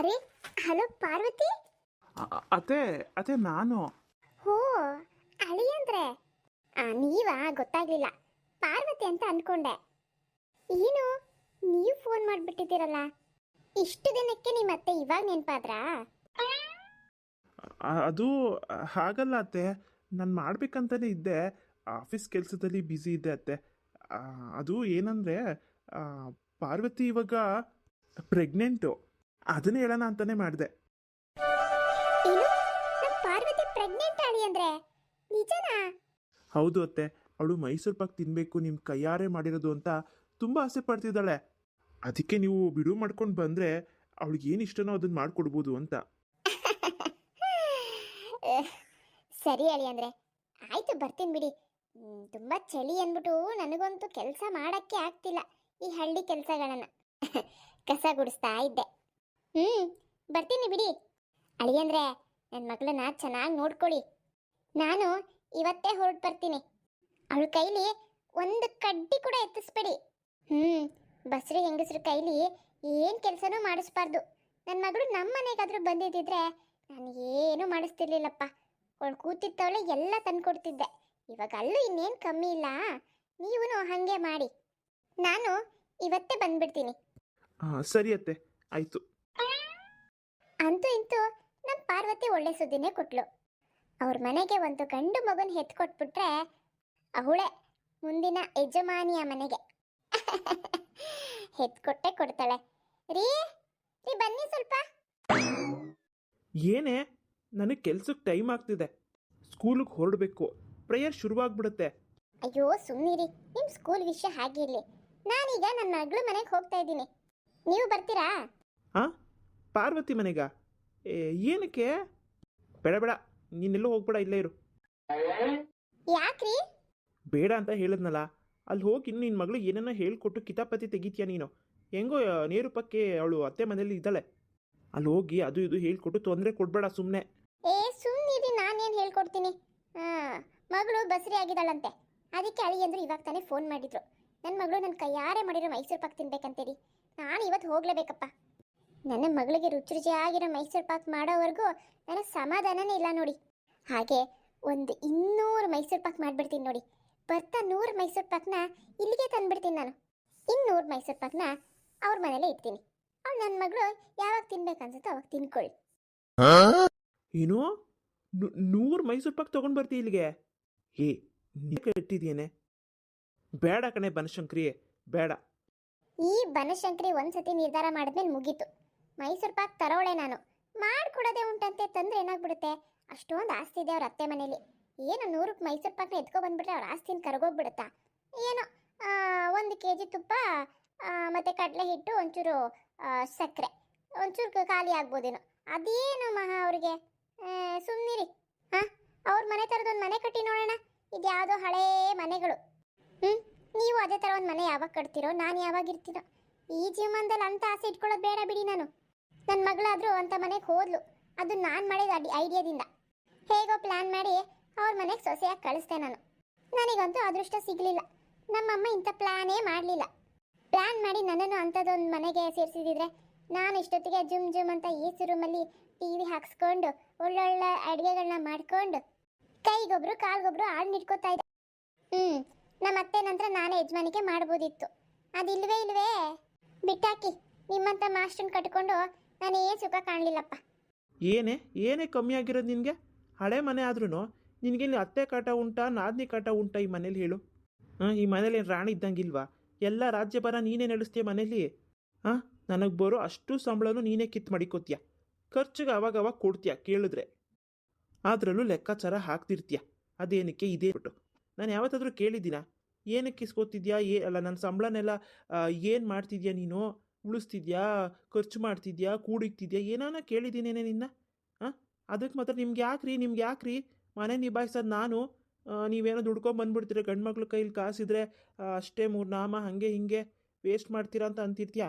ಅರೆ ಹಲೋ ಪಾರ್ವತಿ? ಅ- ಅತ್ತೆ ಅದೇ ಅದೇ ನಾನು. ಹೋ ಅಳಿಯಂದ್ರೆ ಆ, ನೀವಾ? ಗೊತ್ತಾಗ್ಲಿಲ್ಲ. ಪಾರ್ವತಿ ಅಂತ ಅನ್ಕೊಂಡೆ. ಏನು? ನೀವು ಫೋನ್ ಮಾಡ್ಬಿಟ್ಟಿದ್ದೀರಲ್ಲ? ಇಷ್ಟು ದಿನಕ್ಕೆ ನಿಮ್ಮ ಅತ್ತೆ ಇವಾಗ ನೆನಪಾದ್ರಾ? ಅ- ಅದು ಹಾಗಲ್ಲ ಅತ್ತೆ. ನಾನು ಮಾಡ್ಬೇಕಂತಾನೆ ಇದ್ದೆ. ಆಫೀಸ್ ಕೆಲಸದಲ್ಲಿ ಬ್ಯುಸಿ ಇದ್ದೆ ಅತ್ತೆ. ಆ, ಅದು ಏನಂದರೆ ಪಾರ್ವತಿ ಇವಾಗ ಪ್ರೆಗ್ನೆಂಟು. ಅದನ್ನೇ ಹೇಳೋಣ ಅಂತಾನೆ ಮಾಡಿದೆ. ಪಾರ್ವತಿ ಪ್ರೆಗ್ನೆಂಟ್ ಆಳಿ ಅಂದ್ರೆ? ನಿಜನಾ? ಹೌದು ಅತ್ತೆ. ಅವಳು ಮೈಸೂರು ಪಾಕ್ ತಿನ್ನಬೇಕು ನಿಮ್ಮ ಕೈಯಾರೆ ಮಾಡಿರೋದು ಅಂತ ತುಂಬ ಆಸೆ ಪಡ್ತಿದ್ದಾಳೆ. ಅದಕ್ಕೆ ನೀವು ಬಿಡುವು ಮಾಡ್ಕೊಂಡು ಬಂದರೆ ಅವಳಿಗೆ ಏನು ಇಷ್ಟನೋ ಅದನ್ನ ಮಾಡ್ಕೊಡ್ಬೋದು ಅಂತ. ಸರಿ ಅಳಿ ಅಂದ್ರೆ. ಆಯ್ತು ಬರ್ತೀನಿ ಬಿಡಿ. ಹ್ಮ್, ತುಂಬಾ ಚಳಿ ಅಂದ್ಬಿಟ್ಟು ನನಗಂತೂ ಕೆಲಸ ಮಾಡಕ್ಕೆ ಆಗ್ತಿಲ್ಲ. ಈ ಹಳ್ಳಿ ಕೆಲಸಗಳನ್ನ. ಕಸ ಗುಡಿಸ್ತಾ ಇದ್ದೆ. ಹ್ಮ್, ಬರ್ತೀನಿ ಬಿಡಿ. ಅಳಿಯಂದ್ರೆ ನನ್ನ ಮಗಳನ್ನ ಚೆನ್ನಾಗಿ ನೋಡ್ಕೊಳ್ಳಿ ನಾನು ಇವತ್ತೇ ಹೊರಟು ಬರ್ತೀನಿ. ಅವಳ ಕೈಲಿ ಒಂದು ಕಡ್ಡಿ ಕೂಡ ಎತ್ತಿಸ್ಬೇಡಿ. ಹ್ಮ್, ಬಸ್ರಿ ಹೆಂಗಸ್ರ ಕೈಲಿ ಏನು ಕೆಲಸನೂ ಮಾಡಿಸ್ಬಾರ್ದು. ನನ್ನ ಮಗಳು ನಮ್ಮ ಮನೆಗಾದ್ರೂ ಬಂದಿದ್ದಿದ್ರೆ ನಾನು ಏನು ಮಾಡಿಸ್ತಿರ್ಲಿಲ್ಲಪ್ಪ. ಅವಳು ಕೂತಿತ್ತವಳೆ ಎಲ್ಲ ತಂದ್ಕೊಡ್ತಿದ್ದೆ. ಇವಾಗ ಅಲ್ಲೂ ಇನ್ನೇನು ಕಮ್ಮಿ ಇಲ್ಲ. ನೀವು ಹಾಗೆ ಮಾಡಿ. ನಾನು ಇವತ್ತೇ ಬಂದ್ಬಿಡ್ತೀನಿ. ಸರಿ ಅತ್ತೆ. ಆಯಿತು. ಅಂತೂ ಇಂತೂ ನಮ್ಮ ಪಾರ್ವತಿ ಒಳ್ಳೆ ಸುದ್ದಿನೇ ಕೊಟ್ಲು. ಅವ್ರ ಮನೆಗೆ ಒಂದು ಗಂಡು ಮಗನ ಹೆತ್ ಕೊಟ್ಬಿಟ್ರೆ ಅವಳೆ ಮುಂದಿನ ಯಜಮಾನಿಯ ಮನೆಗೆ. ಹೆತ್ಕೊಟ್ಟೆ ಕೊಡ್ತಾಳೆ. ರೀ ರೀ ಬನ್ನಿ ಸ್ವಲ್ಪ. ಏನೇ ನನಗೆ ಕೆಲ್ಸಕ್ಕೆ ಟೈಮ್ ಆಗ್ತಿದೆ. ಸ್ಕೂಲಿಗೆ ಹೊರಡಬೇಕು. ಪ್ರೇಯರ್ ಶುರುವಾಗ್ಬಿಡುತ್ತೆ. ಅಯ್ಯೋ ಸುಮ್ಮನಿರಿ ನಿಮ್ಮ ಸ್ಕೂಲ್ ವಿಷಯ ಹಾಗಿರ್ಲಿ ನಾನೀಗ ನನ್ನ ಮಗಳು ಮನೆಗೆ ಹೋಗ್ತಾ ಇದ್ದೀನಿ. ನೀವು ಬರ್ತೀರಾ? ಹಾಂ ಪಾರ್ವತಿ ಮನೆಗ ಏ, ಏನಕ್ಕೆ? ಬೇಡ ಬೇಡ ನೀನೆಲ್ಲೋ ಹೋಗ್ಬೇಡ ಇಲ್ಲೇ ಇರು. ಯಾಕ್ರಿ? ಬೇಡ ಅಂತ ಹೇಳಿದ್ನಲ್ಲ ಅಲ್ಲಿ ಹೋಗಿ ಇನ್ನು ನಿನ್ನ ಮಗಳು ಏನನ್ನ ಹೇಳ್ಕೊಟ್ಟು ಕಿತಾಪತಿ ತೆಗಿತೀಯ ನೀನು? ಹೆಂಗೋ ನೇರುಪಕ್ಕೆ ಅವಳು ಅತ್ತೆ ಮನೇಲಿ ಇದ್ದಾಳೆ. ಅಲ್ಲಿ ಹೋಗಿ ಅದು ಇದು ಹೇಳ್ಕೊಟ್ಟು ತೊಂದರೆ ಕೊಡಬೇಡ ಸುಮ್ಮನೆ ಏ ಸುಮ್ಮನಿರಿ ನಾನೇನು ಹೇಳ್ಕೊಡ್ತೀನಿ. ಮಗಳು ಬಸರಿ ಆಗಿದ್ದಾಳಂತೆ. ಅದಕ್ಕೆ ಅಳಿ ಅಂದ್ರೆ ಇವಾಗ ತಾನೇ ಫೋನ್ ಮಾಡಿದ್ರು. ನನ್ನ ಮಗಳು ನನ್ನ ಕೈಯಾರೆ ಮಾಡಿರೋ ಮೈಸೂರು ಪಾಕ್ ತಿನ್ಬೇಕಂತೀರಿ ನಾನು ಇವತ್ತು ಹೋಗ್ಲೇಬೇಕಪ್ಪ. ನನ್ನ ಮಗಳಿಗೆ ರುಚಿ ರುಚಿಯಾಗಿರೋ ಮೈಸೂರು ಪಾಕ್ ಮಾಡೋವರೆಗೂ ನನಗೆ ಸಮಾಧಾನನೇ ಇಲ್ಲ ನೋಡಿ. ಹಾಗೆ ಒಂದು ಇನ್ನೂರು ಮೈಸೂರು ಪಾಕ್ ಮಾಡಿಬಿಡ್ತೀನಿ ನೋಡಿ. ಬರ್ತಾ ನೂರು ಮೈಸೂರು ಪಾಕ್ನ ಇಲ್ಲಿಗೆ ತಂದ್ಬಿಡ್ತೀನಿ ನಾನು. ಇನ್ನೂರು ಮೈಸೂರು ಪಾಕ್ನ ಅವ್ರ ಮನೇಲೇ ಇಡ್ತೀನಿ. ಅವ್ಳು ನನ್ನ ಮಗಳು ಯಾವಾಗ ತಿನ್ಬೇಕನ್ಸುತ್ತೋ ಅವಾಗ ತಿನ್ಕೊಳ್ಳಿ. ಏನು? ನು- ನೂರು ಮೈಸೂರು ಪಾಕ್ ತೊಗೊಂಡು ಬರ್ತೀಯ ಇಲ್ಲಿಗೆ? ಏ ಇಟ್ಟಿದ್ಯೇನೆ ಬೇಡ ಕಣೆ ಬನಶಂಕರಿ ಬೇಡ. ಈ ಬನಶಂಕರಿ ಒಂದ್ಸತಿ ನಿರ್ಧಾರ ಮಾಡಿದ್ಮೇಲೆ ಮುಗೀತು. ಮೈಸೂರು ಪಾಕ್ ತರೋಳೆ ನಾನು. ಮಾಡ್ಕೊಡೋದೇ ಉಂಟಂತೆ ತಂದ್ರೆ ಏನಾಗ್ಬಿಡುತ್ತೆ? ಅಷ್ಟೊಂದು ಆಸ್ತಿ ಇದೆ ಅವ್ರ ಅತ್ತೆ ಮನೇಲಿ. ಏನು ನೂರಕ್ಕೆ ಮೈಸೂರು ಪಾಕ್ನ ಎತ್ಕೊ ಬಂದ್ಬಿಟ್ರೆ ಅವ್ರ ಆಸ್ತಿನ ಕರ್ಗೋಗ್ಬಿಡುತ್ತಾ? ಏನೋ ಒಂದು ಕೆ ಜಿ ತುಪ್ಪ ಮತ್ತು ಕಡಲೆ ಹಿಟ್ಟು, ಒಂಚೂರು ಸಕ್ಕರೆ ಒಂಚೂರು ಖಾಲಿ ಆಗ್ಬೋದೇನೋ. ಅದೇನು ಮಹಾ ಅವ್ರಿಗೆ? ಸುಮ್ಮನಿರಿ ಹಾಂ, ಅವ್ರ ಮನೆ ಥರದೊಂದು ಮನೆ ಕಟ್ಟಿ ನೋಡೋಣ. ಇದ್ಯಾವುದೋ ಹಳೇ ಮನೆಗಳು. ಹ್ಞೂ ನೀವು ಅದೇ ಥರ ಒಂದು ಮನೆ ಯಾವಾಗ ಕಟ್ತೀರೋ, ನಾನು ಯಾವಾಗ ಇರ್ತೀನೋ. ಈ ಜೀವನದಲ್ಲಿ ಅಂತ ಆಸೆ ಇಟ್ಕೊಳ್ಳೋದು ಬೇಡ ಬಿಡಿ ನಾನು. ನನ್ನ ಮಗಳಾದರೂ ಅಂತ ಮನೆಗೆ ಹೋದ್ಲು. ಅದು ನಾನು ಮಾಡಿದ ಅಡಿ ಐಡಿಯಾದಿಂದ ಹೇಗೋ ಪ್ಲ್ಯಾನ್ ಮಾಡಿ ಅವ್ರ ಮನೆಗೆ ಸೊಸೆಯಾಗಿ ಕಳಿಸ್ದೆ ನಾನು. ನನಗಂತೂ ಅದೃಷ್ಟ ಸಿಗಲಿಲ್ಲ. ನಮ್ಮಮ್ಮ ಇಂಥ ಪ್ಲ್ಯಾನೇ ಮಾಡಲಿಲ್ಲ. ಪ್ಲ್ಯಾನ್ ಮಾಡಿ ನನ್ನನ್ನು ಅಂಥದ್ದೊಂದು ಮನೆಗೆ ಸೇರಿಸಿದ್ರೆ ನಾನು ಇಷ್ಟೊತ್ತಿಗೆ ಜುಮ್ ಜುಮ್ ಅಂತ ಎ ಸಿ ರೂಮಲ್ಲಿ ಟಿ ವಿ ಹಾಕ್ಸ್ಕೊಂಡು ಒಳ್ಳೊಳ್ಳೆ ಅಡುಗೆಗಳನ್ನ ಮಾಡ್ಕೊಂಡು ಕೈಗೊಬ್ರು ಕಾಲ್ಗೊಬ್ರು ಆಳು ನಿಟ್ಕೋತಾ ಇದ್ದೆ. ಹ್ಞೂ ನಮ್ಮ ಅತ್ತೆ ನಂತರ ನಾನೇ ಯಜಮಾನಿಕೆ ಮಾಡ್ಬೋದಿತ್ತು. ಅದಿಲ್ವೇ ಇಲ್ವೇ? ಬಿಟ್ಟಾಕಿ ನಿಮ್ಮಂಥ ಮಾಸ್ಟರ್ನ ಕಟ್ಕೊಂಡು ನಾನೇನು ಸುಖ ಕಾಣಲಿಲ್ಲಪ್ಪ. ಏನೇ ಏನೇ ಕಮ್ಮಿ ಆಗಿರೋದು ನಿನಗೆ? ಹಳೆ ಮನೆ ಆದ್ರೂ ನಿನಗೆ ಇಲ್ಲಿ ಅತ್ತೆ ಕಾಟ ಉಂಟಾ, ನಾದ್ನಿ ಕಾಟ ಉಂಟಾ ಈ ಮನೇಲಿ ಹೇಳು. ಹಾಂ, ಈ ಮನೇಲಿ ರಾಣಿ ಇದ್ದಂಗಿಲ್ವಾ? ಎಲ್ಲ ರಾಜ್ಯಭಾರ ನೀನೇ ನಡೆಸ್ತೀಯ ಮನೇಲಿ? ಹಾಂ, ನನಗೆ ಬರೋ ಅಷ್ಟು ಸಂಬಳನೂ ನೀನೇ ಕಿತ್ತು ಮಡಿಕೋತೀಯ. ಖರ್ಚಿಗೆ ಅವಾಗ ಅವಾಗ ಕೊಡ್ತೀಯ, ಕೇಳಿದ್ರೆ. ಅದರಲ್ಲೂ ಲೆಕ್ಕಾಚಾರ ಹಾಕ್ತಿರ್ತೀಯ. ಅದೇನಕ್ಕೆ ಇದೇ ಬಿಟ್ಟು. ನಾನು ಯಾವತ್ತಾದರೂ ಕೇಳಿದ್ದೀನ? ಏನಕ್ಕೆ ಇಸ್ಕೋತಿದ್ಯಾ? ಏ, ಅಲ್ಲ ನನ್ನ ಸಂಬಳನೆಲ್ಲ ಏನು ಮಾಡ್ತಿದ್ಯಾ ನೀನು? ಉಳಿಸ್ತಿದ್ಯಾ, ಖರ್ಚು ಮಾಡ್ತಿದ್ಯಾ ಕೂಡಿಕ್ತಿದ್ಯಾ ಏನಾನ ಕೇಳಿದ್ದೀನೇನೆ ನಿನ್ನ? ಹಾಂ ಅದಕ್ಕೆ ಮಾತ್ರ ನಿಮ್ಗೆ ಯಾಕ್ರಿ ನಿಮ್ಗೆ ಯಾಕ್ರಿ? ಮನೆ ನಿಭಾಯಿಸೋದು ನಾನು. ನೀವೇನೋ ದುಡ್ಕೊಂಡು ಬಂದ್ಬಿಡ್ತೀರ ಗಂಡು ಮಕ್ಳ ಕೈಲಿ ಕಾಸಿದ್ರೆ ಅಷ್ಟೇ ಮೂರು ನಾಮ ಹಾಗೆ ಹಿಂಗೆ ವೇಸ್ಟ್ ಮಾಡ್ತೀರಾ ಅಂತ ಅಂತಿರ್ತೀಯ?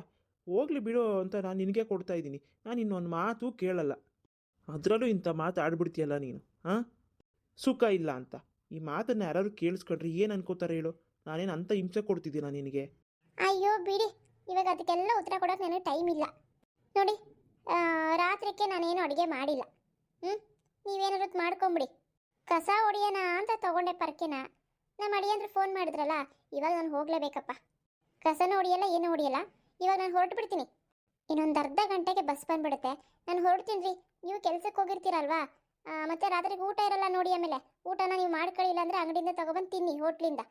ಹೋಗ್ಲಿ ಬಿಡು ಅಂತ ನಾನು ನಿನಗೆ ಕೊಡ್ತಾ ಇದ್ದೀನಿ. ನಾನು ಇನ್ನೊಂದು ಮಾತು ಕೇಳಲ್ಲ. ಅದರಲ್ಲೂ ಇಂಥ ಮಾತು ಆಡ್ಬಿಡ್ತೀಯಲ್ಲ ನೀನು ಹಾಂ ಸುಖ ಇಲ್ಲ ಅಂತ. ಈ ಮಾತನ್ನು ಯಾರು ಕೇಳಿಸ್ಕೊಂಡ್ರೆ ಏನು ಅನ್ಕೋತಾರೆ ಹೇಳು? ನಾನೇನು ಅಂತ ಹಿಂಸೆ ಕೊಡ್ತಿದ್ದೀನ ನಿನಗೆ? ಅಯ್ಯೋ, ಬಿಡಿ. ಇವಾಗ ಅದಕ್ಕೆಲ್ಲ ಉತ್ತರ ಕೊಡೋಕೆ ನನಗೆ ಟೈಮ್ ಇಲ್ಲ. ನೋಡಿ ರಾತ್ರಿಗೆ ನಾನೇನು ಅಡುಗೆ ಮಾಡಿಲ್ಲ. ಹ್ಞೂ ನೀವೇನಾದ್ರು ಮಾಡ್ಕೊಂಬಿಡಿ. ಕಸ ಹೊಡಿಯೋಣ ಅಂತ ತಗೊಂಡೆ ಪರ್ಕೆನ. ನಮ್ಮ ಅಡಿಯಂದ್ರೆ ಫೋನ್ ಮಾಡಿದ್ರಲ್ಲ, ಇವಾಗ ನಾನು ಹೋಗಲೇಬೇಕಪ್ಪ. ಕಸನೂ ಹೊಡಿಯಲ್ಲ, ಏನು ಹೊಡಿಯಲ್ಲ. ಇವಾಗ ನಾನು ಹೊರಟು ಬಿಡ್ತೀನಿ ಇನ್ನೊಂದು ಅರ್ಧ ಗಂಟೆಗೆ ಬಸ್ ಬಂದ್ಬಿಡುತ್ತೆ. ನಾನು ಹೊರಡ್ತೀನಿ ರೀ. ನೀವು ಕೆಲ್ಸಕ್ಕೆ ಹೋಗಿರ್ತೀರಲ್ವಾ? ಮತ್ತೆ ರಾತ್ರಿಗೆ ಊಟ ಇರಲ್ಲ ನೋಡಿ ಆಮೇಲೆ. ಊಟನ ನೀವು ಮಾಡ್ಕೊಳ್ಳಿಲ್ಲ ಅಂದರೆ ಅಂಗಡಿಯಿಂದ ತಗೊಬಂದು ತಿನ್ನಿ, ಹೋಟ್ಲಿಂದ.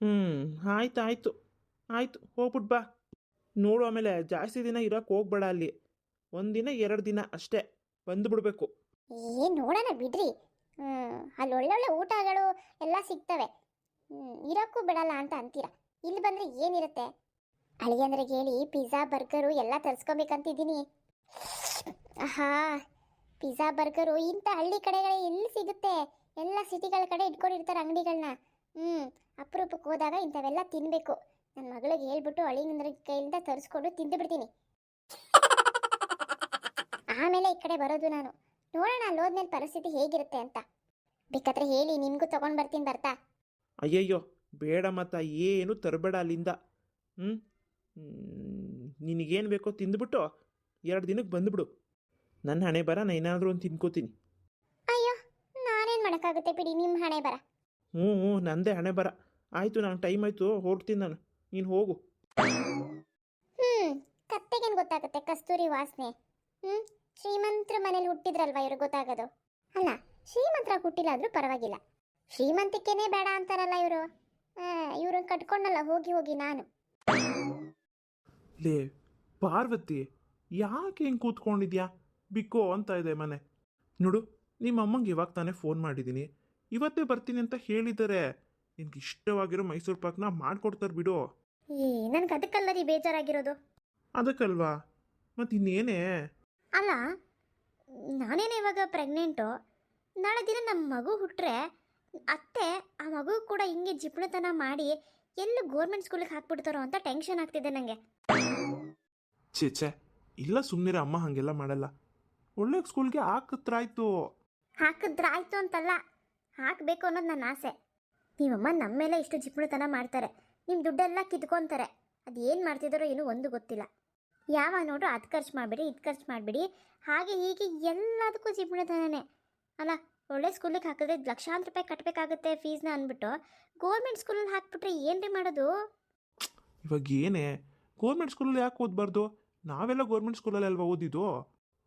ಹ್ಞೂ ಆಯ್ತು, ಆಯಿತು. ಆಯಿತು ಹೋಗ್ಬಿಟ್ಟು ಬಾ. ನೋಡು ಆಮೇಲೆ ಜಾಸ್ತಿ ದಿನ ಇರೋಕ್ಕೆ ಹೋಗ್ಬೇಡ ಅಲ್ಲಿ. ಒಂದಿನ ಎರಡು ದಿನ ಅಷ್ಟೇ ಬಂದುಬಿಡ್ಬೇಕು. ಏ, ನೋಡೋಣ ಬಿಡ್ರಿ. ಅಲ್ಲಿ ಒಳ್ಳೊಳ್ಳೆ ಊಟಗಳು ಎಲ್ಲ ಸಿಗ್ತವೆ. ಇರೋಕ್ಕೂ ಬಿಡಲ್ಲ ಅಂತ ಅಂತೀರ? ಇಲ್ಲಿ ಬಂದರೆ ಏನಿರುತ್ತೆ? ಅಳಿಯಂದ್ರಿಗೆ ಹೇಳಿ ಪಿಜ್ಜಾ ಬರ್ಗರು ಎಲ್ಲ ತರಿಸ್ಕೊಬೇಕಂತಿದ್ದೀನಿ. ಆಹಾ ಪಿಜ್ಜಾ ಬರ್ಗರು ಇಂಥ ಹಳ್ಳಿ ಕಡೆಗಳೇ ಎಲ್ಲಿ ಸಿಗುತ್ತೆ? ಎಲ್ಲ ಸಿಟಿಗಳ ಕಡೆ ಇಟ್ಕೊಂಡಿರ್ತಾರೆ ಅಂಗಡಿಗಳನ್ನ ಹ್ಞೂ ಅಪರೂಪಕ್ಕೆ ಹೋದಾಗ ಇಂಥವೆಲ್ಲ ತಿನ್ನಬೇಕು ನನ್ನ ಮಗಳಿಗೆ ಹೇಳ್ಬಿಟ್ಟು ಅಳಿಂಗಂದ್ರ ಕೈಯಿಂದ ತರಿಸ್ಕೊಂಡು ತಿಂದು ಬಿಡ್ತೀನಿ. ಆಮೇಲೆ ಈ ಕಡೆ ಬರೋದು ನಾನು. ನೋಡೋಣ ಅಲ್ಲಿ ಹೋದ್ಮೇಲೆ ಪರಿಸ್ಥಿತಿ ಹೇಗಿರುತ್ತೆ ಅಂತ. ಬೇಕಾದ್ರೆ ಹೇಳಿ ನಿಮಗೂ ತಗೊಂಡು ಬರ್ತೀನಿ ಬರ್ತಾ? ಅಯ್ಯಯ್ಯೋ ಬೇಡ ಮತ್ತ ಏನು ತರಬೇಡ ಅಲ್ಲಿಂದ. ಹ್ಞೂ ನಿನಗೇನು ಬೇಕೋ ತಿಂದ್ಬಿಟ್ಟು ಎರಡು ದಿನಕ್ಕೆ ಬಂದುಬಿಡು. ನನ್ನ ಹಣೆ ಬರ ನಾನು ಏನಾದರೂ ಒಂದು ತಿನ್ಕೋತೀನಿ. ಅಯ್ಯೋ ನಾನೇನು ಮಾಡೋಕ್ಕಾಗುತ್ತೆ ಬಿಡಿ ನಿಮ್ಮ ಹಣೆ ಬರ. ಹ್ಞೂ ಹ್ಞೂ ನಂದೇ ಹಣೆ ಬರ. ಆಯಿತು ನಾನು ಟೈಮ್ ಆಯಿತು ಹೊರಡ್ತೀನಿ ನಾನು. ನೀನು ಹೋಗು. ಹ್ಞೂ ಕತ್ತೆಗೇನು ಗೊತ್ತಾಗುತ್ತೆ ಕಸ್ತೂರಿ ವಾಸನೆ. ಹ್ಞೂ ಶ್ರೀಮಂತರ ಮನೇಲಿ ಹುಟ್ಟಿದ್ರಲ್ವಾ ಇವ್ರಿಗೆ ಗೊತ್ತಾಗೋದು? ಅಲ್ಲ ಶ್ರೀಮಂತರ ಹುಟ್ಟಿಲ್ಲ ಆದರೂ ಪರವಾಗಿಲ್ಲ. ಶ್ರೀಮಂತಿಕೆನೇ ಬೇಡ ಅಂತಾರಲ್ಲ ಇವರು. ಇವ್ರನ್ನ ಕಟ್ಕೊಂಡಲ್ಲ ಹೋಗಿ ಹೋಗಿ ನಾನು. ಲೇ ಪಾರ್ವತಿ ಯಾಕೆ ಹಿಂಗೆ ಕೂತ್ಕೊಂಡಿದ್ಯಾ? ಬಿಕ್ಕೋ ಅಂತ ಇದೆ ಮನೆ. ನೋಡು ನಿಮ್ಮ ಅಮ್ಮಂಗೆ ಇವಾಗ ತಾನೇ ಫೋನ್ ಮಾಡಿದ್ದೀನಿ ಇವತ್ತೇ ಬರ್ತೀನಿ ಅಂತ ಹೇಳಿದ್ದಾರೆ ನಿನ್ಗೆ ಇಷ್ಟವಾಗಿರೋ ಮೈಸೂರು ಪಾಕ್ನ ಮಾಡ್ಕೊಡ್ತಾರೆ ಬಿಡು. ಏ ನನಗೆ ಅದಕ್ಕಲ್ಲ ರೀ ಬೇಜಾರಾಗಿರೋದು. ಅದಕ್ಕಲ್ವಾ? ಮತ್ತೆ ಇನ್ನೇನೇ ಅಲ್ಲ ನಾನೇನು ಇವಾಗ ಪ್ರೆಗ್ನೆಂಟು? ನಾಳೆ ದಿನ ನಮ್ಮ ಮಗು ಹುಟ್ಟರೆ ಅತ್ತೆ ಆ ಮಗು ಕೂಡ ಹಿಂಗೆ ಜಿಪ್ಣತನ ಮಾಡಿ ಎಲ್ಲೂ ಗೋರ್ಮೆಂಟ್ ಸ್ಕೂಲಿಗೆ ಹಾಕ್ಬಿಡ್ತಾರೋ ಅಂತ ಟೆನ್ಷನ್ ಆಗ್ತಿದೆ ನನಗೆ ಛೇ ಛೇ ಇಲ್ಲ ಸುಮ್ಮನೆ ಅಮ್ಮ ಹಾಗೆಲ್ಲ ಮಾಡಲ್ಲ. ಒಳ್ಳೆ ಸ್ಕೂಲ್ಗೆ ಹಾಕಿದ್ರಾಯ್ತು. ಹಾಕಿದ್ರಾಯ್ತು ಅಂತಲ್ಲ ಹಾಕಬೇಕು ಅನ್ನೋದು ನನ್ನ ಆಸೆ. ನೀವಮ್ಮ ನಮ್ಮ ಮೇಲೆ ಇಷ್ಟು ಜಿಪುಣತನ ಮಾಡ್ತಾರೆ. ನಿಮ್ಮ ದುಡ್ಡೆಲ್ಲ ಕಿತ್ಕೊತಾರೆ. ಅದು ಏನು ಮಾಡ್ತಿದ್ದಾರೋ ಏನೂ ಒಂದು ಗೊತ್ತಿಲ್ಲ. ಯಾವಾಗ ನೋಡ್ರು ಅದು ಖರ್ಚು ಮಾಡಿಬಿಡಿ, ಇದು ಖರ್ಚು ಮಾಡಿಬಿಡಿ. ಹಾಗೆ ಹೀಗೆ ಎಲ್ಲದಕ್ಕೂ ಜಿಪುಣತನನೇ ಅಲ್ಲ, ಒಳ್ಳೆ ಸ್ಕೂಲಿಗೆ ಹಾಕಿದ್ರೆ ಲಕ್ಷಾಂತರ ರೂಪಾಯಿ ಕಟ್ಟಬೇಕಾಗುತ್ತೆ ಫೀಸ್ನ ಅಂದ್ಬಿಟ್ಟು. ಗೋರ್ಮೆಂಟ್ ಸ್ಕೂಲಲ್ಲಿ ಹಾಕ್ಬಿಟ್ರೆ ಏನು ರೀ ಮಾಡೋದು? ಇವಾಗ ಏನೇ? ಗೌರ್ಮೆಂಟ್ ಸ್ಕೂಲಲ್ಲಿ ಯಾಕೆ ಓದಬಾರ್ದು? ನಾವೆಲ್ಲ ಗೌರ್ಮೆಂಟ್ ಸ್ಕೂಲಲ್ಲಿ ಅಲ್ವಾ ಓದಿದ್ದು?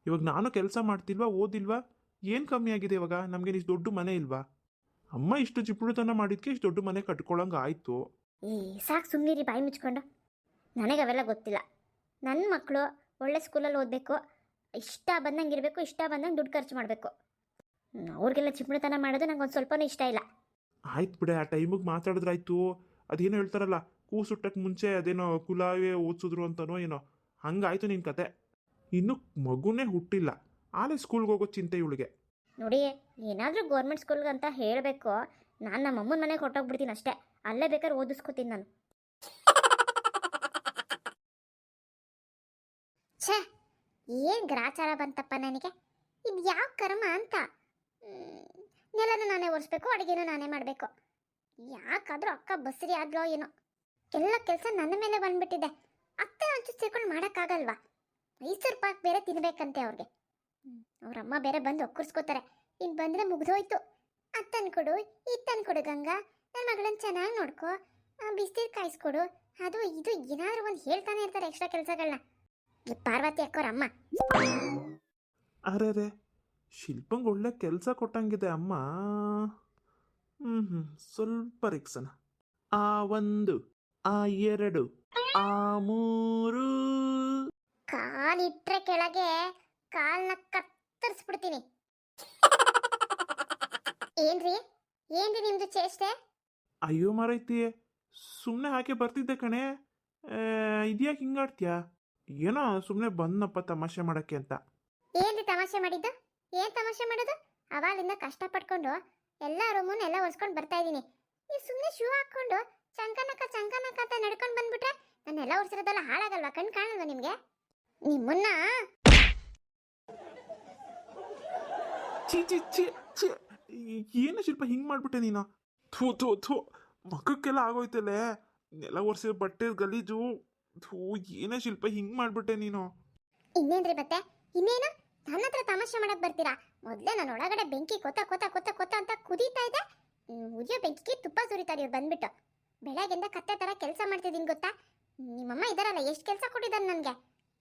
ಇವಾಗ ನಾನು ಕೆಲಸ ಮಾಡ್ತಿಲ್ವಾ, ಓದಿಲ್ವಾ? ಏನು ಕಮ್ಮಿ ಆಗಿದೆ ಇವಾಗ? ನಮಗೆ ನಿಜ ದೊಡ್ಡ ಮನೆ ಇಲ್ವಾ? ಅಮ್ಮ ಇಷ್ಟು ಚಿಪ್ಪುಡುತನ ಮಾಡಿದ್ಕೆ ಇಷ್ಟು ದೊಡ್ಡ ಮನೆ ಕಟ್ಕೊಳಂಗೆ ಆಯಿತು. ಏ ಸಾಕು ಸುಮ್ಮನಿರಿ ಬಾಯಿ ಮುಚ್ಕೊಂಡು. ನನಗೆ ಅವೆಲ್ಲ ಗೊತ್ತಿಲ್ಲ. ನನ್ನ ಮಕ್ಕಳು ಒಳ್ಳೆ ಸ್ಕೂಲಲ್ಲಿ ಓದಬೇಕು ಇಷ್ಟ ಬಂದಂಗೆ ಇರಬೇಕು ಇಷ್ಟ ಬಂದಂಗೆ ದುಡ್ಡು ಖರ್ಚು ಮಾಡಬೇಕು. ಅವ್ರಿಗೆಲ್ಲ ಚಿಪ್ಪುಳುತನ ಮಾಡೋದು ನಂಗೆ ಒಂದು ಸ್ವಲ್ಪನೂ ಇಷ್ಟ ಇಲ್ಲ. ಆಯ್ತು ಬಿಡೆ ಆ ಟೈಮಿಗೆ ಮಾತಾಡಿದ್ರಾಯ್ತು. ಅದೇನೋ ಹೇಳ್ತಾರಲ್ಲ ಕೂಸುಟ್ಟಕ್ಕೆ ಮುಂಚೆ ಅದೇನೋ ಕುಲಾವೇ ಓದಿಸಿದ್ರು ಅಂತನೋ ಏನೋ. ಹಂಗಾಯ್ತು ನಿನ್ನ ಕತೆ. ಇನ್ನು ಮಗುನೇ ಹುಟ್ಟಿಲ್ಲ. ಆಲೇ ಸ್ಕೂಲ್ಗೆ ಹೋಗೋ ಚಿಂತೆ ಇವಳಿಗೆ. ನೋಡಿ, ಏನಾದರೂ ಗೌರ್ಮೆಂಟ್ ಸ್ಕೂಲ್ಗೆ ಅಂತ ಹೇಳಬೇಕು, ನಾನು ನಮ್ಮ ಅಮ್ಮನ ಮನೆಗೆ ಹೊಟ್ಟೋಗ್ಬಿಡ್ತೀನಿ ಅಷ್ಟೇ. ಅಲ್ಲೇ ಬೇಕಾದ್ರೆ ಓದಿಸ್ಕೋತೀನಿ ನಾನು. ಛೇ, ಏನು ಗ್ರಾಚಾರ ಬಂತಪ್ಪ ನನಗೆ? ಇದು ಯಾವ ಕರ್ಮ ಅಂತ? ನೆಲನ ನಾನೇ ಒರೆಸ್ಬೇಕು, ಅಡುಗೆನೂ ನಾನೇ ಮಾಡಬೇಕು. ಯಾಕಾದ್ರೂ ಅಕ್ಕ ಬಸ್ರಿ ಆದ್ಲೋ ಏನೋ. ಎಲ್ಲ ಕೆಲಸ ನನ್ನ ಮೇಲೆ ಬಂದ್ಬಿಟ್ಟಿದೆ. ಅತ್ತೆ ಅಂಚು ಸೇರ್ಕೊಂಡು ಮಾಡೋಕ್ಕಾಗಲ್ವಾ? ಮೈಸೂರು ಪಾಕ್ ಬೇರೆ ತಿನ್ಬೇಕಂತೆ ಅವ್ರಿಗೆ. ಅವ್ರಮ್ಮ ಬೇರೆ ಬಂದು ಒಕ್ಕರ್ಸ್ಕೋತಾರೆ. ಇನ್ ಬಂದ್ರೆ ಮುಗ್ದೋಯ್ತು. ಅತ್ತನ್ ಕೊಡು ಇತ್ತನ್ ಕೊಡು ಗಂಗಾ. ನನ್ನ ಮಗಳನ್ನ ಚೆನ್ನಾಗಿ ನೋಡ್ಕೊ. ಬಿಸಿನೀರು ಕಾಯಿಸ್ಕೊಡು. ಅದು ಇದು ಏನಾದ್ರೂ ಒಂದು ಹೇಳ್ತಾನೆ ಇರ್ತಾರೆ ಎಕ್ಸ್ಟ್ರಾ ಕೆಲಸಗಳನ್ನ ಈ ಪಾರ್ವತಿ ಅಕ್ಕೋರ ಅಮ್ಮ. ಅರೆ ಶಿಲ್ಪಂಗೆ ಒಳ್ಳೆ ಕೆಲಸ ಕೊಟ್ಟಂಗಿದೆ ಅಮ್ಮ. ಹ್ಮ್ ಹ್ಞೂ ಸ್ವಲ್ಪ ರಿಕ್ಸನ. ಆ ಒಂದು ಆ ಎರಡು ಆ ಮೂರು. ಕಾಲಿಟ್ರೆ ಕೆಳಗೆ ಕಾಲ್ನ ಕತ್ತರಿಸ್ಬಿಡ್ತೀನಿ. ಏನ್ರಿ? ಏನ್ರಿ ನಿಮ್ದು ಚೇಷ್ಟೆ? ಅಯ್ಯೋ ಮಾರೈತಿ ಸುಮ್ಮನೆ ಹಾಕಿ ಬರ್ತಿದ್ದೆ ಕಣೆ. ಇದ್ಯಾಕೆ ಹಿಂಗಾಡ್ತೀಯಾ? ಏನೋ ಸುಮ್ಮನೆ ಬಂದಪ್ಪ ತಮಾಷೆ ಮಾಡಕ್ಕೆ ಅಂತ. ಏನ್ರಿ ತಮಾಷೆ ಮಾಡಿದ್ದು? ಏನ್ ತಮಾಷೆ ಮಾಡೋದು? ಅವಾಗಿಂದ ಕಷ್ಟ ಪಡ್ಕೊಂಡು ಎಲ್ಲ ರೂಮನ್ನ ಎಲ್ಲ ಒರೆಸ್ಕೊಂಡು ಬರ್ತಾ ಇದ್ದೀನಿ. ನೀವು ಸುಮ್ಮನೆ ಶೂ ಹಾಕೊಂಡು ಚಂಕನಕ ಚಂಕನಕ ಅಂತ ನಡ್ಕೊಂಡು ಬಂದ್ಬಿಟ್ರೆ ನನ್ನೆಲ್ಲ ಒರೆಸಿರೋದೆಲ್ಲ ಹಾಳಾಗಲ್ವಾ? ಕಣ್ ಕಾಣಲ್ವಾ ನಿಮ್ಗೆ? ನಿಮ್ಮನ್ನ ಛೀ ಛೀ ಛೀ ಛೀ. ಏನು ಶಿಲ್ಪ ಹಿಂಗೆ ಮಾಡಿಬಿಟ್ಟೆ ನೀನು? ಥೂ ಥೂ ಥೂ. ಮಕ್ಕಕ್ಕೆಲ್ಲ ಆಗೋಯ್ತಲ್ಲೇ. ನೆಲ ಒರೆಸಿದ ಬಟ್ಟೆ, ಗಲೀಜು. ಥೂ, ಏನೇ ಶಿಲ್ಪ ಹಿಂಗೆ ಮಾಡಿಬಿಟ್ಟೆ ನೀನು? ಇನ್ನೇನ್ರಿ ಮತ್ತೆ ಇನ್ನೇನು? ನನ್ನ ಹತ್ರ ತಮಾಷೆ ಮಾಡಕ್ ಬರ್ತೀರಾ? ಮೊದಲೇ ನಾನು ಒಳಗಡೆ ಬೆಂಕಿ ಕೊತ್ತ ಕೊತ್ತ ಕೊತ್ತ ಕೊತ್ತ ಅಂತ ಕುದೀತಾ ಇದೆ. ಉರಿಯೋ ಬೆಂಕಿಗೆ ತುಪ್ಪ ಸುರಿತಾರೆ ಇವ್ರು ಬಂದ್ಬಿಟ್ಟು. ಬೆಳಗ್ಗೆಂದ ಕತ್ತೆ ತರ ಕೆಲಸ ಮಾಡ್ತಿದ್ದೀನಿ ಗೊತ್ತಾ? ನಿಮ್ಮಮ್ಮ ಇದಾರಲ್ಲ, ಎಷ್ಟು ಕೆಲಸ ಕೊಟ್ಟಿದ್ದಾರೆ ನನಗೆ?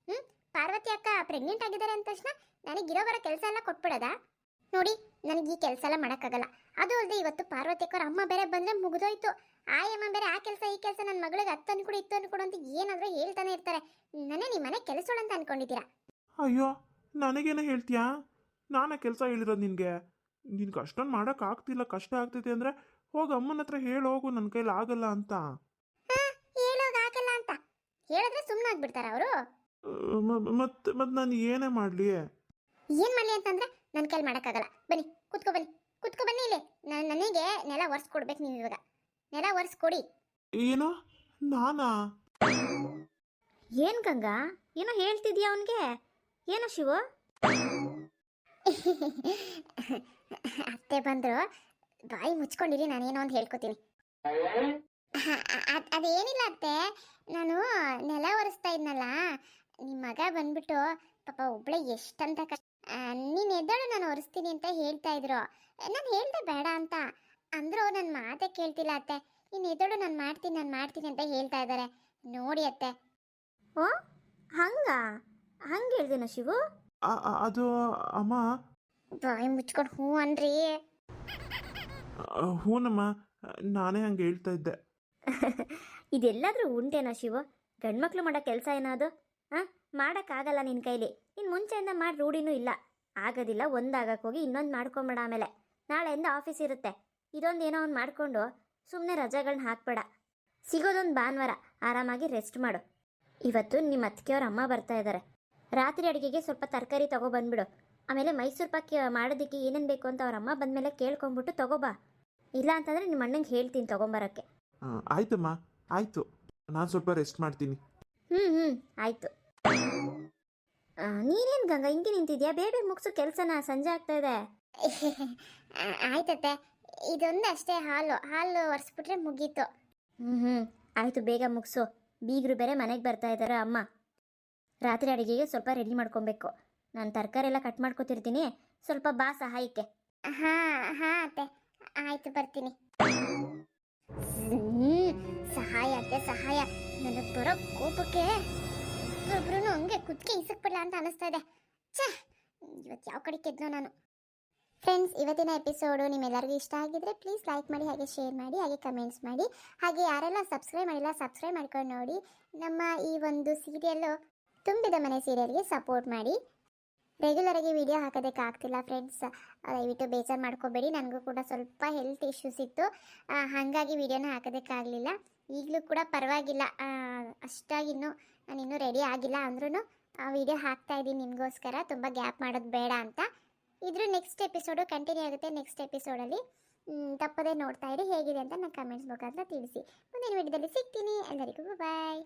ಹ್ಞೂ ಪಾರ್ವತಿ ಅಕ್ಕ ಪ್ರೆಗ್ನೆಂಟ್ ಆಗಿದ್ದಾರೆ ಅಂದ ತಕ್ಷಣ ನನಗೆ ಇರೋ ಬರೋ ಕೆಲಸ ಎಲ್ಲ ಕೊಟ್ಬಿಡೋದಾ? ನೋಡಿ ನನಗೆ ಈ ಕೆಲಸ ಎಲ್ಲ ಮಾಡೋಕ್ಕಾಗಲ್ಲ. ಅದು ಅಲ್ಲದೆ ಇವತ್ತು ಪಾರ್ವತಿ ಅಕ್ಕವ್ರ ಅಮ್ಮ ಬೇರೆ ಬಂದ್ರೆ ಮುಗಿದೋಯ್ತು. ಆ ಅಮ್ಮ ಬೇರೆ ಆ ಕೆಲಸ ಈ ಕೆಲಸ ನನ್ನ ಮಗಳಿಗೆ ಹತ್ತು ಅನ್ಕೊಡು ಇತ್ತು ಅನ್ಕೊಡು ಅಂತ ಏನಾದರೂ ಹೇಳ್ತಾನೆ ಇರ್ತಾರೆ. ನಾನೇ ನಿಮ್ಮ ಮನೆ ಕೆಲಸೋಳು ಅಂತ ಅನ್ಕೊಂಡಿದ್ದೀರಾ? ಅಯ್ಯೋ ನನಗೇನೋ ಹೇಳ್ತೀಯಾ? ನಾನು ಕೆಲಸ ಹೇಳಿರೋದು ನಿನಗೆ. ನಿನ್ಗೆ ಅಷ್ಟೊಂದು ಮಾಡೋಕ್ಕಾಗ್ತಿಲ್ಲ ಕಷ್ಟ ಆಗ್ತೈತೆ ಅಂದರೆ ಹೋಗಿ ಅಮ್ಮನ ಹತ್ರ ಹೇಳೋಗು ನನ್ನ ಕೈಲಿ ಆಗಲ್ಲ ಅಂತ. ಹೇಳೋದಾಗಲ್ಲ ಅಂತ. ಹೇಳಿದ್ರೆ ಸುಮ್ಮನಾಗ್ಬಿಡ್ತಾರ ಅವರು? ಮತ್ತೆ ಮತ್ತೆ ನಾನು ಏನೇ ಮಾಡಲಿ? ಏನ್ ಮಾಡ್ಲಿ ಅಂತಂದ್ರೆ ನನ್ನ ಕೈಲಿ ಮಾಡಕ್ಕಾಗಲ್ಲ. ಬನ್ನಿ ಕುತ್ಕೋ ಬನ್ನಿ ಕುತ್ಕೋ ಬನ್ನಿ ಇಲ್ಲಿ. ನಾನು ನನಗೆ ನೆಲ ಒರೆಸ್ಕೊಡ್ಬೇಕು ನೀವು ಇವಾಗ. ನೆಲ ಒರೆಸ್ಕೊಡಿ. ಏನೋ? ನಾನಾ? ಏನ್ ಗಂಗಾ? ಏನೋ ಹೇಳ್ತಿದ್ಯಾ ಅವನಿಗೆ? ಏನು ಶಿವು? ಅತ್ತೆ ಬಂದ್ರು ಬಾಯಿ ಮುಚ್ಕೊಂಡಿರಿ ನಾನೇನೋ ಒಂದ್ ಹೇಳ್ಕೊತೀನಿ. ಅದೇನಿಲ್ಲ ಅತ್ತೆ. ನಾನು ನೆಲ ಒರೆಸ್ತಾ ಇದ್ನಲ್ಲ ನಿಮ್ಮ ಮಗ ಬಂದ್ಬಿಟ್ಟು ಪಾಪ ಒಬ್ಳೆ ಎಷ್ಟಂತ ಕಷ್ಟ ನೀನು ಎದ್ದಾಳು ನಾನು ಒರೆಸ್ತೀನಿ ಅಂತ ಹೇಳ್ತಾ ಇದ್ರು. ನಾನು ಹೇಳ್ದೆ ಬೇಡ ಅಂತ. ಅಂದ್ರು ನನ್ನ ಮಾತೇ ಕೇಳ್ತಿಲ್ಲ ಅತ್ತೆ. ನೀನು ಎದ್ದಾಳು ನಾನು ಮಾಡ್ತೀನಿ ನಾನು ಮಾಡ್ತೀನಿ ಅಂತ ಹೇಳ್ತಾ ಇದ್ದಾರೆ ನೋಡಿ ಅತ್ತೆ. ಓ ಹಂಗ? ಹಂಗೆ ಹೇಳ್ದೇನೋ ಶಿವು? ಆ- ಆ- ಅದು ಅಮ್ಮ. ಬಾಯಿ ಮುಚ್ಕೊಂಡು ಹ್ಞೂ ಅನ್ರಿ ಆ, ಹೂನಮ್ಮ ನಾನೇ ಹಂಗೆ ಹೇಳ್ತಾ ಇದ್ದೆ. ಇದೆಲ್ಲಾದ್ರೂ ಉಂಟೇನಾ ಶಿವು? ಗಂಡ್ಮಕ್ಳು ಮಾಡೋ ಕೆಲಸ ಏನದು ಹಾಂ ಮಾಡೋಕ್ಕಾಗಲ್ಲ ನಿನ್ನ ಕೈಲಿ. ಇನ್ನು ಮುಂಚೆಯಿಂದ ಮಾಡಿ ರೂಢಿನೂ ಇಲ್ಲ. ಆಗೋದಿಲ್ಲ ಒಂದಾಗಕ್ಕೆ ಹೋಗಿ ಇನ್ನೊಂದು ಮಾಡ್ಕೊಂಬೇಡ ಆಮೇಲೆ. ನಾಳೆಯಿಂದ ಆಫೀಸ್ ಇರುತ್ತೆ. ಇದೊಂದು ಏನೋ ಒಂದು ಮಾಡಿಕೊಂಡು ಸುಮ್ಮನೆ ರಜೆಗಳನ್ನ ಹಾಕ್ಬೇಡ. ಸಿಗೋದೊಂದು ಭಾನುವಾರ. ಆರಾಮಾಗಿ ರೆಸ್ಟ್ ಮಾಡು. ಇವತ್ತು ನಿಮ್ಮ ಅತ್ತಿಗೆಯವ್ರ ಅಮ್ಮ ಬರ್ತಾ ಇದ್ದಾರೆ ರಾತ್ರಿ ಅಡುಗೆಗೆ ಸ್ವಲ್ಪ ತರಕಾರಿ ತಗೊಬಂದ್ಬಿಡು ಆಮೇಲೆ ಮೈಸೂರು ಪಾಕ್ ಮಾಡೋದಕ್ಕೆ ಏನೇನು ಬೇಕು ಅಂತ ಅವ್ರ ಅಮ್ಮ ಬಂದಮೇಲೆ ಕೇಳ್ಕೊಂಬಿಟ್ಟು ತಗೋಬಾ ಇಲ್ಲ ಅಂತಂದರೆ ನಿಮ್ಮ ಅಣ್ಣಂಗೆ ಹೇಳ್ತೀನಿ ತಗೊಂಬರೋಕ್ಕೆ. ಆಯ್ತಮ್ಮ. ಆಯಿತು. ನಾನು ಸ್ವಲ್ಪ ರೆಸ್ಟ್ ಮಾಡ್ತೀನಿ. ಹ್ಞೂ ಹ್ಞೂ ಆಯಿತು. ನೀನೇನು ಗಂಗಾ ಹಿಂಗೆ ನಿಂತಿದ್ಯಾ? ಬೇಗ ಮುಗಿಸೋ ಕೆಲಸನ ಸಂಜೆ ಆಗ್ತಾ ಇದೆ. ಆಯ್ತತ್ತೆ. ಇದೊಂದು ಅಷ್ಟೇ ಹಾಲು. ಹಾಲು ಒರೆಸ್ಬಿಟ್ರೆ ಮುಗೀತು. ಹ್ಞೂ ಹ್ಞೂ ಆಯಿತು ಬೇಗ ಮುಗಿಸು. ಬೀಗರು ಬೇರೆ ಮನೆಗೆ ಬರ್ತಾ ಇದ್ದಾರೆ ಅಮ್ಮ. ರಾತ್ರಿ ಅಡುಗೆಗೆ ಸ್ವಲ್ಪ ರೆಡಿ ಮಾಡ್ಕೊಬೇಕು. ನಾನು ತರಕಾರಿ ಎಲ್ಲ ಕಟ್ ಮಾಡ್ಕೊತಿರ್ತೀನಿ. ಸ್ವಲ್ಪ ಬಾ ಸಹಾಯಕ್ಕೆ. ಹಾ ಹಾ ಅತ್ತೆ. ಆಯ್ತು ಬರ್ತೀನಿ. ಸಹಾಯ ಅತ್ತೆ ಸಹಾಯ. ನನಗೆ ಬರೋ ಕೋಪಕ್ಕೆ ಒಬ್ರು ಹಂಗೆ ಕುದ್ಕೆ ಇಸಕ್ಬಿಡ್ಲ ಅಂತ ಅನಿಸ್ತಾ ಇದೆ. ಛೇ ಇವತ್ತು ಯಾವ ಕಡೆ ಕೆದ್ನೋ ನಾನು. ಫ್ರೆಂಡ್ಸ್ ಇವತ್ತಿನ ಎಪಿಸೋಡು ನಿಮ್ಮೆಲ್ಲರಿಗೂ ಇಷ್ಟ ಆಗಿದ್ರೆ ಪ್ಲೀಸ್ ಲೈಕ್ ಮಾಡಿ, ಹಾಗೆ ಶೇರ್ ಮಾಡಿ, ಹಾಗೆ ಕಮೆಂಟ್ಸ್ ಮಾಡಿ. ಹಾಗೆ ಯಾರೆಲ್ಲ ಸಬ್ಸ್ಕ್ರೈಬ್ ಮಾಡಿಲ್ಲ ಸಬ್ಸ್ಕ್ರೈಬ್ ಮಾಡ್ಕೊಂಡು ನೋಡಿ ನಮ್ಮ ಈ ಒಂದು ಸೀರಿಯಲ್ಲು ತುಂಬಿದ ಮನೆ ಸೀರಿಯಲ್ಗೆ ಸಪೋರ್ಟ್ ಮಾಡಿ. ರೆಗ್ಯುಲರ್ ಆಗಿ ವಿಡಿಯೋ ಹಾಕೋದಕ್ಕೆ ಆಗ್ತಿಲ್ಲ ಫ್ರೆಂಡ್ಸ್ ದಯವಿಟ್ಟು ಬೇಜಾರು ಮಾಡ್ಕೋಬೇಡಿ, ನನಗೂ ಕೂಡ ಸ್ವಲ್ಪ ಹೆಲ್ತ್ ಇಶ್ಯೂಸ್ ಇತ್ತು. ಹಾಗಾಗಿ ವೀಡಿಯೋನ ಹಾಕೋದಕ್ಕಾಗಲಿಲ್ಲ ಈಗಲೂ ಕೂಡ ಪರವಾಗಿಲ್ಲ. ಅಷ್ಟಾಗಿನ್ನೂ ಇನ್ನೂ ರೆಡಿ ಆಗಿಲ್ಲ ಅಂದ್ರೂ ಆ ವಿಡಿಯೋ ಹಾಕ್ತಾ ಇದ್ದೀನಿ ನಿಮಗೋಸ್ಕರ. ತುಂಬ ಗ್ಯಾಪ್ ಮಾಡೋದು ಬೇಡ ಅಂತ. ಇದ್ರ ನೆಕ್ಸ್ಟ್ ಎಪಿಸೋಡು ಕಂಟಿನ್ಯೂ ಆಗುತ್ತೆ ನೆಕ್ಸ್ಟ್ ಎಪಿಸೋಡಲ್ಲಿ ತಪ್ಪದೇ ನೋಡ್ತಾ ಇರಿ. ಹೇಗಿದೆ ಅಂತ ನಾನು ಕಮೆಂಟ್ಸ್ ಮುಖಾಂತರ ತಿಳಿಸಿ. ಮುಂದಿನ ವಿಡಿಯೋದಲ್ಲಿ ಸಿಗ್ತೀನಿ. ಎಲ್ಲರಿಗೂ ಬಾಯ್